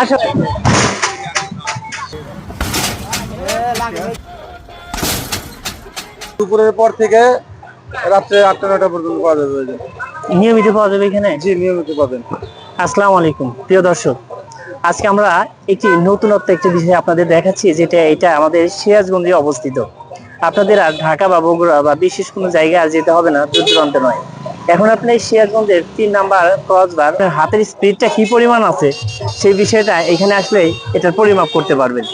আসো। দুপুরের পর থেকে রাত্রে আটটা নয়টা পর্যন্ত পাওয়া যাবে নিয়মিত পাওয়া যাবে এখানে? জি নিয়মিত পাবেন। আসসালামু আলাইকুম প্রিয় দর্শক আজকে আমরা একটি নতুনত্ব একটি বিষয় আপনাদের দেখাচ্ছি যেটা এটা আমাদের সিরাজগঞ্জে অবস্থিত। আপনাদের আর ঢাকা বা বগুড়া বা বিশেষ কোনো জায়গায় আর যেতে হবে না দূর দূরান্তে নয়। এখন আপনি সিরাজগঞ্জের তিন নাম্বার ক্রসবার হাতের স্পিডটা কি পরিমাণ আছে সেই বিষয়টা এখানে আসলে এটার পরিমাপ করতে পারবেন।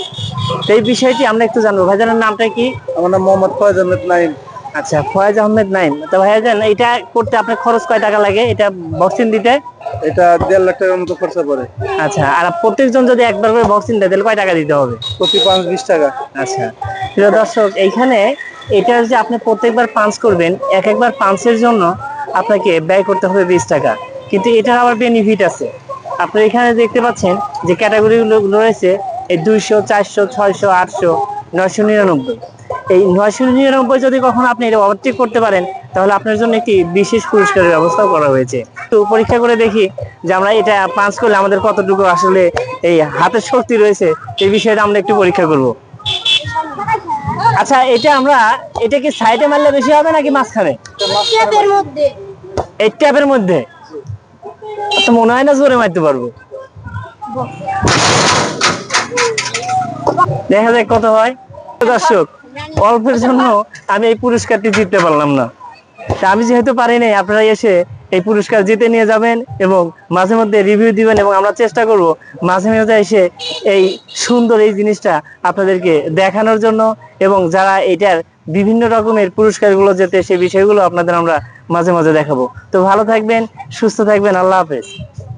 এই বিষয়টি আমরা একটু জানব। ভাইজানের নামটা কি? আমার নাম মোহাম্মদ ফয়েজ আহমেদ নাইম। আচ্ছা ফয়েজ আহমেদ নাইম। তো ভাইজান এটা করতে আপনার খরচ কয় টাকা লাগে? এটা বক্সিং দিতে? এটা দেড় লাখ টাকার মতো খরচা পড়ে। আচ্ছা আর প্রত্যেকজন যদি একবার করে বক্সিং দেয় তাহলে কয় টাকা দিতে হবে? প্রতি পাঁচ বিশ টাকা। আচ্ছা প্রিয় দর্শক এইখানে এটা যে আপনি প্রত্যেকবার পাঞ্চ করবেন এক একবার পাঞ্চের জন্য আপনাকে ব্যয় করতে হবে বিশ টাকা। কিন্তু এটার আবার বেনিফিট আছে। আপনি এখানে দেখতে পাচ্ছেন যে ক্যাটাগরি গুলো রয়েছে, এই দুইশো, চারশো, ছয়শো, আটশো, নয়শো নিরানব্বই। এই নয়শো নিরানব্বই যদি কখনো আপনি এটা ওভারটেক করতে পারেন, তাহলে আপনার জন্য একটি বিশেষ পুরস্কারের ব্যবস্থাও করা হয়েছে। তো পরীক্ষা করে দেখি যে আমরা এটা পাঁচ করলে আমাদের কতটুকু আসলে এই হাতের শক্তি রয়েছে, এই বিষয়টা আমরা একটু পরীক্ষা করব। আচ্ছা এটা আমরা এটা কি সাইডে মারলে বেশি হবে নাকি মাঝখানে? এই ট্যাপের মধ্যে? তো মনে হয় না জোরে মারতে পারব। দেখা যাক কত হয়। দর্শক অল্পের জন্য আমি এই পুরস্কারটি জিততে পারলাম না। তা আমি যেহেতু পারি নাই আপনারা এসে এই পুরস্কার জিতে নিয়ে যাবেন এবং মাঝে মধ্যে রিভিউ দিবেন এবং আমরা চেষ্টা করব মাঝে মাঝে এসে এই সুন্দর এই জিনিসটা আপনাদেরকে দেখানোর জন্য এবং যারা এটার বিভিন্ন রকমের পুরস্কারগুলো যেতে সেই বিষয়গুলো আপনাদের আমরা মাঝে মাঝে দেখাবো। তো ভালো থাকবেন, সুস্থ থাকবেন, আল্লাহ হাফেজ।